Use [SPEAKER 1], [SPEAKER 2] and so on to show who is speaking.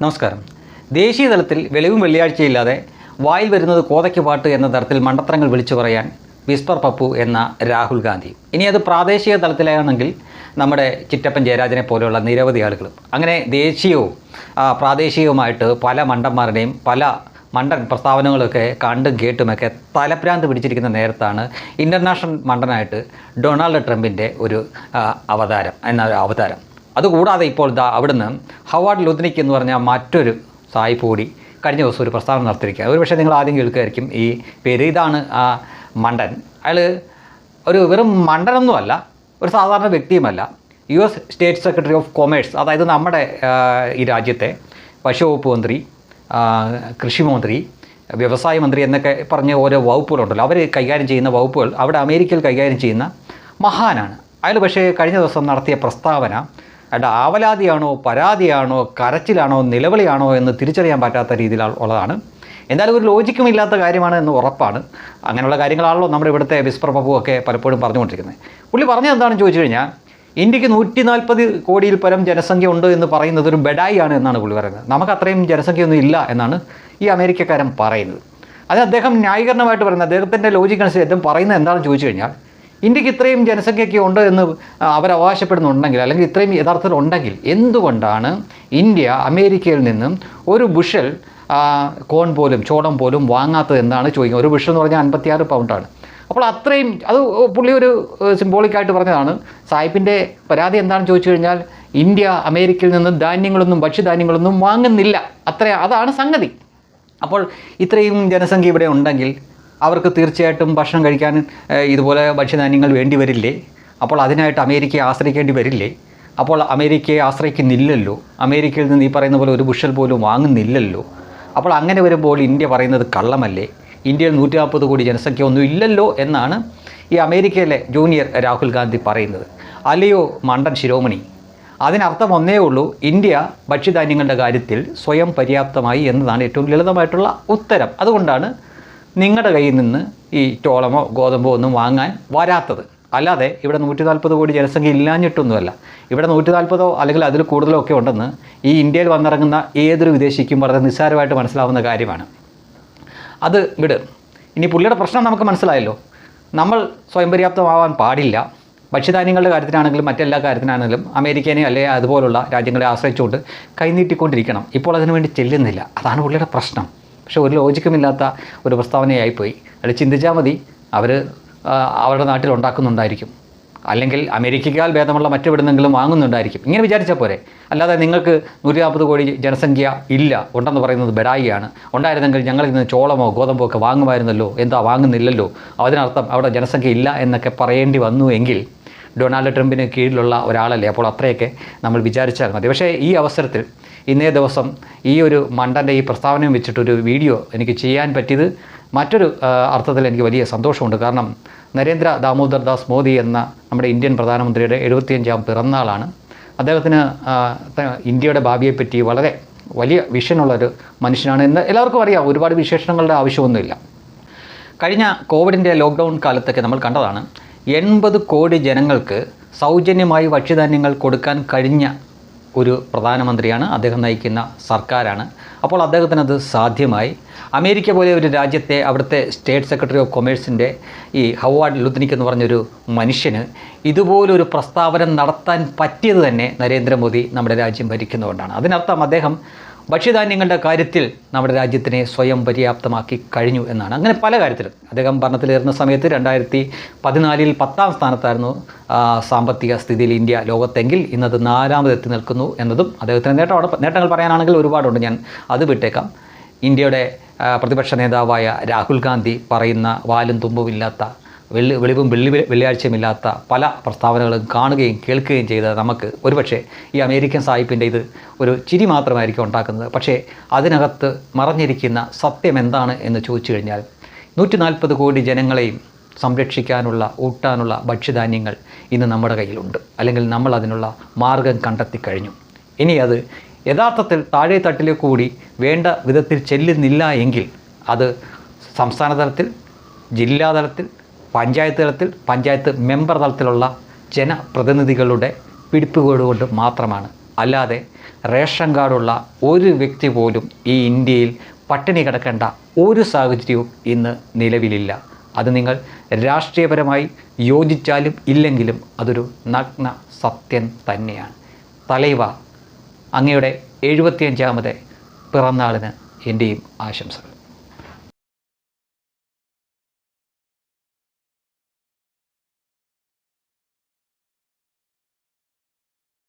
[SPEAKER 1] നമസ്കാരം. ദേശീയ തലത്തിൽ വെളിവും വെള്ളിയാഴ്ചയില്ലാതെ വായിൽ വരുന്നത് കോതയ്ക്ക് പാട്ട് എന്ന തരത്തിൽ മണ്ടത്തരങ്ങൾ വിളിച്ചു പറയാൻ വിസ്പർ പപ്പു എന്ന രാഹുൽ ഗാന്ധി. ഇനി അത് പ്രാദേശിക തലത്തിലാണെങ്കിൽ നമ്മുടെ ചിറ്റപ്പൻ ജയരാജനെ പോലെയുള്ള നിരവധി ആളുകളും. അങ്ങനെ ദേശീയവും പ്രാദേശികവുമായിട്ട് പല മണ്ടന്മാരുടെയും പല മണ്ടൻ പ്രസ്താവനകളൊക്കെ കണ്ടും കേട്ടുമൊക്കെ തലപ്രാന്ത് പിടിച്ചിരിക്കുന്ന നേരത്താണ് ഇന്റർനാഷണൽ മണ്ടനായിട്ട് ഡൊണാൾഡ് ട്രംപിന്റെ ഒരു അവതാരം എന്ന അവതാരം. അതുകൂടാതെ ഇപ്പോൾ ദാ അവിടുന്ന് ഹവാർഡ് ലുദ്നിക് എന്ന് പറഞ്ഞ മറ്റൊരു സായിപ്പ് കൂടി കഴിഞ്ഞ ദിവസം ഒരു പ്രസ്താവന നടത്തിയിരിക്കുക ഒരു പക്ഷേ നിങ്ങൾ ആദ്യം കേൾക്കുമായിരിക്കും ഈ പേര്. ഇതാണ് ആ മണ്ടൻ. അയാൾ ഒരു വെറും മണ്ടനൊന്നുമല്ല ഒരു സാധാരണ വ്യക്തിയുമല്ല. U S state secretary of commerce അതായത് നമ്മുടെ ഈ രാജ്യത്തെ പശുവകുപ്പ് മന്ത്രി കൃഷിമന്ത്രി വ്യവസായ മന്ത്രി എന്നൊക്കെ പറഞ്ഞ ഓരോ വകുപ്പുകളുണ്ടല്ലോ. അവർ കൈകാര്യം ചെയ്യുന്ന വകുപ്പുകൾ അവിടെ അമേരിക്കയിൽ കൈകാര്യം ചെയ്യുന്ന മഹാനാണ്. അയാൾ പക്ഷേ കഴിഞ്ഞ ദിവസം നടത്തിയ പ്രസ്താവന അയാളുടെ ആവലാതിയാണോ പരാതിയാണോ കരച്ചിലാണോ നിലവിളിയാണോ എന്ന് തിരിച്ചറിയാൻ പറ്റാത്ത രീതിയിൽ ഉള്ളതാണ്. എന്തായാലും ഒരു ലോജിക്കും ഇല്ലാത്ത കാര്യമാണ് എന്ന് ഉറപ്പാണ്. അങ്ങനെയുള്ള കാര്യങ്ങളാണല്ലോ നമ്മുടെ ഇവിടുത്തെ വിസ്പർ ഒക്കെ പലപ്പോഴും പറഞ്ഞുകൊണ്ടിരിക്കുന്നത്. പുള്ളി പറഞ്ഞത് എന്താണെന്ന് ചോദിച്ചു കഴിഞ്ഞാൽ ഇന്ത്യയ്ക്ക് നൂറ്റി നാൽപ്പത് കോടിയിൽ പരം ജനസംഖ്യ ഉണ്ട് എന്ന് പറയുന്നത് ഒരു ബെഡായിയാണ് എന്നാണ് പുള്ളി പറയുന്നത്. നമുക്ക് അത്രയും ജനസംഖ്യയൊന്നും ഇല്ല എന്നാണ് ഈ അമേരിക്കക്കാരൻ പറയുന്നത്. അത് അദ്ദേഹം ന്യായീകരണമായിട്ട് പറയുന്നത്. അദ്ദേഹത്തിന്റെ ലോജിക് അനുസരിച്ച് അദ്ദേഹം പറയുന്നത് എന്താണെന്ന് ചോദിച്ചു കഴിഞ്ഞാൽ ഇന്ത്യയ്ക്ക് ഇത്രയും ജനസംഖ്യയൊക്കെ ഉണ്ട് എന്ന് അവർ അവകാശപ്പെടുന്നുണ്ടെങ്കിൽ അല്ലെങ്കിൽ ഇത്രയും യഥാർത്ഥത്തിൽ ഉണ്ടെങ്കിൽ എന്തുകൊണ്ടാണ് ഇന്ത്യ അമേരിക്കയിൽ നിന്നും ഒരു ബുഷൽ കോൺ പോലും ചോളം പോലും വാങ്ങാത്തത് എന്താണ് ചോദിക്കുന്നത്? ഒരു ബുഷൽ എന്ന് പറഞ്ഞാൽ അൻപത്തിയാറ് പൗണ്ടാണ് അപ്പോൾ അത്രയും അത് പുള്ളി ഒരു സിംബോളിക്കായിട്ട് പറഞ്ഞതാണ്. സാഹിബിന്റെ പരാതി എന്താണെന്ന് ചോദിച്ചു കഴിഞ്ഞാൽ ഇന്ത്യ അമേരിക്കയിൽ നിന്ന് ധാന്യങ്ങളൊന്നും ഭക്ഷ്യധാന്യങ്ങളൊന്നും വാങ്ങുന്നില്ല. അത്ര അതാണ് സംഗതി. അപ്പോൾ ഇത്രയും ജനസംഖ്യ ഇവിടെ ഉണ്ടെങ്കിൽ അവർക്ക് തീർച്ചയായിട്ടും ഭക്ഷണം കഴിക്കാൻ ഇതുപോലെ ഭക്ഷ്യധാന്യങ്ങൾ വേണ്ടി വരില്ലേ? അപ്പോൾ അതിനായിട്ട് അമേരിക്കയെ ആശ്രയിക്കേണ്ടി വരില്ലേ? അപ്പോൾ അമേരിക്കയെ ആശ്രയിക്കുന്നില്ലല്ലോ. അമേരിക്കയിൽ നിന്ന് ഈ പറയുന്ന പോലെ ഒരു ബുഷൽ പോലും വാങ്ങുന്നില്ലല്ലോ. അപ്പോൾ അങ്ങനെ വരുമ്പോൾ ഇന്ത്യ പറയുന്നത് കള്ളമല്ലേ? ഇന്ത്യയിൽ നൂറ്റി നാൽപ്പത് കോടി ജനസംഖ്യ ഒന്നും ഇല്ലല്ലോ എന്നാണ് ഈ അമേരിക്കയിലെ ജൂനിയർ രാഹുൽ ഗാന്ധി പറയുന്നത്. അല്ലയോ മണ്ടൻ ശിരോമണി? അതിനർത്ഥം ഒന്നേ ഉള്ളൂ ഇന്ത്യ ഭക്ഷ്യധാന്യങ്ങളുടെ കാര്യത്തിൽ സ്വയം പര്യാപ്തമായി എന്നതാണ് ഏറ്റവും ലളിതമായിട്ടുള്ള ഉത്തരം. അതുകൊണ്ടാണ് നിങ്ങളുടെ കയ്യിൽ നിന്ന് ഈ ചോളമോ ഗോതമ്പോ ഒന്നും വാങ്ങാൻ വരാത്തത്. അല്ലാതെ ഇവിടെ നൂറ്റി നാൽപ്പത് കോടി ജനസംഖ്യ ഇല്ലാഞ്ഞിട്ടൊന്നുമല്ല. ഇവിടെ നൂറ്റി നാൽപ്പതോ അല്ലെങ്കിൽ അതിൽ കൂടുതലോ ഒക്കെ ഉണ്ടെന്ന് ഈ ഇന്ത്യയിൽ വന്നിറങ്ങുന്ന ഏതൊരു വിദേശിക്കും വളരെ നിസ്സാരമായിട്ട് മനസ്സിലാവുന്ന കാര്യമാണ്. അത് വിട് ഇനി പുള്ളിയുടെ പ്രശ്നം നമുക്ക് മനസ്സിലായല്ലോ. നമ്മൾ സ്വയം പര്യാപ്തമാവാൻ പാടില്ല. ഭക്ഷ്യധാന്യങ്ങളുടെ കാര്യത്തിനാണെങ്കിലും മറ്റെല്ലാ കാര്യത്തിനാണെങ്കിലും അമേരിക്കനെ അല്ലെങ്കിൽ അതുപോലുള്ള രാജ്യങ്ങളെ ആശ്രയിച്ചുകൊണ്ട് കൈനീട്ടിക്കൊണ്ടിരിക്കണം. ഇപ്പോൾ അതിനുവേണ്ടി ചെല്ലുന്നില്ല. അതാണ് പുള്ളിയുടെ പ്രശ്നം. പക്ഷേ ഒരു ലോജിക്കുമില്ലാത്ത ഒരു പ്രസ്താവനയായിപ്പോയി. അത് ചിന്തിച്ചാൽ മതി. അവർ അവരുടെ നാട്ടിൽ ഉണ്ടാക്കുന്നുണ്ടായിരിക്കും. അല്ലെങ്കിൽ അമേരിക്കയ്ക്കാൽ ഭേദമുള്ള മറ്റെവിടുന്നെങ്കിലും വാങ്ങുന്നുണ്ടായിരിക്കും. ഇങ്ങനെ വിചാരിച്ചാൽ പോരെ. അല്ലാതെ നിങ്ങൾക്ക് നൂറ്റി നാൽപ്പത് കോടി ജനസംഖ്യ ഇല്ല ഉണ്ടെന്ന് പറയുന്നത് ബെഡായിയാണ്. ഉണ്ടായിരുന്നെങ്കിൽ ഞങ്ങളിൽ ഇന്ന് ചോളമോ ഗോതമ്പോ ഒക്കെ വാങ്ങുമായിരുന്നല്ലോ. എന്താ വാങ്ങുന്നില്ലല്ലോ? അതിനർത്ഥം അവിടെ ജനസംഖ്യ ഇല്ല എന്നൊക്കെ പറയേണ്ടി വന്നു എങ്കിൽ ഡൊണാൾഡ് ട്രംപിന് കീഴിലുള്ള ഒരാളല്ലേ? അപ്പോൾ അത്രയൊക്കെ നമ്മൾ വിചാരിച്ചാൽ മതി. പക്ഷേ ഈ അവസരത്തിൽ ഇന്നേ ദിവസം ഈ ഒരു മണ്ടന്റെ ഈ പ്രസ്താവനയും വെച്ചിട്ടൊരു വീഡിയോ എനിക്ക് ചെയ്യാൻ പറ്റിയത് മറ്റൊരു അർത്ഥത്തിൽ എനിക്ക് വലിയ സന്തോഷമുണ്ട്. കാരണം നരേന്ദ്ര ദാമോദർ ദാസ് മോദി എന്ന നമ്മുടെ ഇന്ത്യൻ പ്രധാനമന്ത്രിയുടെ എഴുപത്തിയഞ്ചാം പിറന്നാളാണ്. അദ്ദേഹത്തിന് ഇന്ത്യയുടെ ഭാവിയെപ്പറ്റി വളരെ വലിയ വിഷനുള്ളൊരു മനുഷ്യനാണ് എന്ന് എല്ലാവർക്കും അറിയാം. ഒരുപാട് വിശേഷണങ്ങളുടെ ആവശ്യമൊന്നുമില്ല. കഴിഞ്ഞ കോവിഡിന്റെ ലോക്ക്ഡൗൺ കാലത്തൊക്കെ നമ്മൾ കണ്ടതാണ് എൺപത് കോടി ജനങ്ങൾക്ക് സൗജന്യമായി ഭക്ഷ്യധാന്യങ്ങൾ കൊടുക്കാൻ കഴിഞ്ഞ ഒരു പ്രധാനമന്ത്രിയാണ്. അദ്ദേഹം നയിക്കുന്ന സർക്കാരാണ്. അപ്പോൾ അദ്ദേഹത്തിന് അത് സാധ്യമായി. അമേരിക്ക പോലെ ഒരു രാജ്യത്തെ അവിടുത്തെ സ്റ്റേറ്റ് സെക്രട്ടറി ഓഫ് കൊമേഴ്സിന്റെ ഈ ഹവാർഡ് ലുദ്നിക് എന്ന് പറഞ്ഞൊരു മനുഷ്യന് ഇതുപോലൊരു പ്രസ്താവന നടത്താൻ പറ്റിയത് തന്നെ നരേന്ദ്രമോദി നമ്മുടെ രാജ്യം ഭരിക്കുന്നതുകൊണ്ടാണ്. അതിനർത്ഥം അദ്ദേഹം ഭക്ഷ്യധാന്യങ്ങളുടെ കാര്യത്തിൽ നമ്മുടെ രാജ്യത്തിനെ സ്വയം പര്യാപ്തമാക്കി കഴിഞ്ഞു എന്നാണ്. അങ്ങനെ പല കാര്യത്തിലും. അദ്ദേഹം ഭരണത്തിലേറുന്ന സമയത്ത് രണ്ടായിരത്തി പതിനാലിൽ പത്താം സ്ഥാനത്തായിരുന്നു സാമ്പത്തിക സ്ഥിതിയിൽ ഇന്ത്യ ലോകത്തെങ്കിൽ ഇന്നത് നാലാമതെത്തി നിൽക്കുന്നു എന്നതും അദ്ദേഹത്തിന് നേട്ടമാണ്. നേട്ടങ്ങൾ പറയാനാണെങ്കിൽ ഒരുപാടുണ്ട്. ഞാൻ അത് വിട്ടേക്കാം. ഇന്ത്യയുടെ പ്രതിപക്ഷ നേതാവായ രാഹുൽ ഗാന്ധി പറയുന്ന വാലും തുമ്പുമില്ലാത്ത വെള്ളി വെളിവും വെള്ളി വെള്ളിയാഴ്ചയുമില്ലാത്ത പല പ്രസ്താവനകളും കാണുകയും കേൾക്കുകയും ചെയ്ത നമുക്ക് ഒരുപക്ഷെ ഈ അമേരിക്കൻ സാഹിബിന്റെ ഇത് ഒരു ചിരി മാത്രമായിരിക്കും ഉണ്ടാക്കുന്നത്. പക്ഷേ അതിനകത്ത് മറഞ്ഞിരിക്കുന്ന സത്യം എന്താണ് എന്ന് ചോദിച്ചു കഴിഞ്ഞാൽ നൂറ്റി നാൽപ്പത് കോടി ജനങ്ങളെയും സംരക്ഷിക്കാനുള്ള ഊട്ടാനുള്ള ഭക്ഷ്യധാന്യങ്ങൾ ഇന്ന് നമ്മുടെ കയ്യിലുണ്ട്. അല്ലെങ്കിൽ നമ്മൾ അതിനുള്ള മാർഗം കണ്ടെത്തി കഴിഞ്ഞു. ഇനി അത് യഥാർത്ഥത്തിൽ താഴെ തട്ടിലെ കൂടി വേണ്ട വിധത്തിൽ ചെല്ലുന്നില്ല എങ്കിൽ അത് സംസ്ഥാന തലത്തിൽ ജില്ലാ തലത്തിൽ പഞ്ചായത്ത് തലത്തിൽ പഞ്ചായത്ത് മെമ്പർ തലത്തിലുള്ള ജനപ്രതിനിധികളുടെ പിടിപ്പുകേടുകൊണ്ട് മാത്രമാണ്. അല്ലാതെ റേഷൻ കാർഡുള്ള ഒരു വ്യക്തി പോലും ഈ ഇന്ത്യയിൽ പട്ടിണി കിടക്കേണ്ട ഒരു സാഹചര്യവും ഇന്ന് നിലവിലില്ല. അത് നിങ്ങൾ രാഷ്ട്രീയപരമായി യോജിച്ചാലും ഇല്ലെങ്കിലും അതൊരു നഗ്ന സത്യം തന്നെയാണ്. തലൈവ അങ്ങയുടെ എഴുപത്തിയഞ്ചാമത് പിറന്നാളിന് എന്റെയും ആശംസകൾ.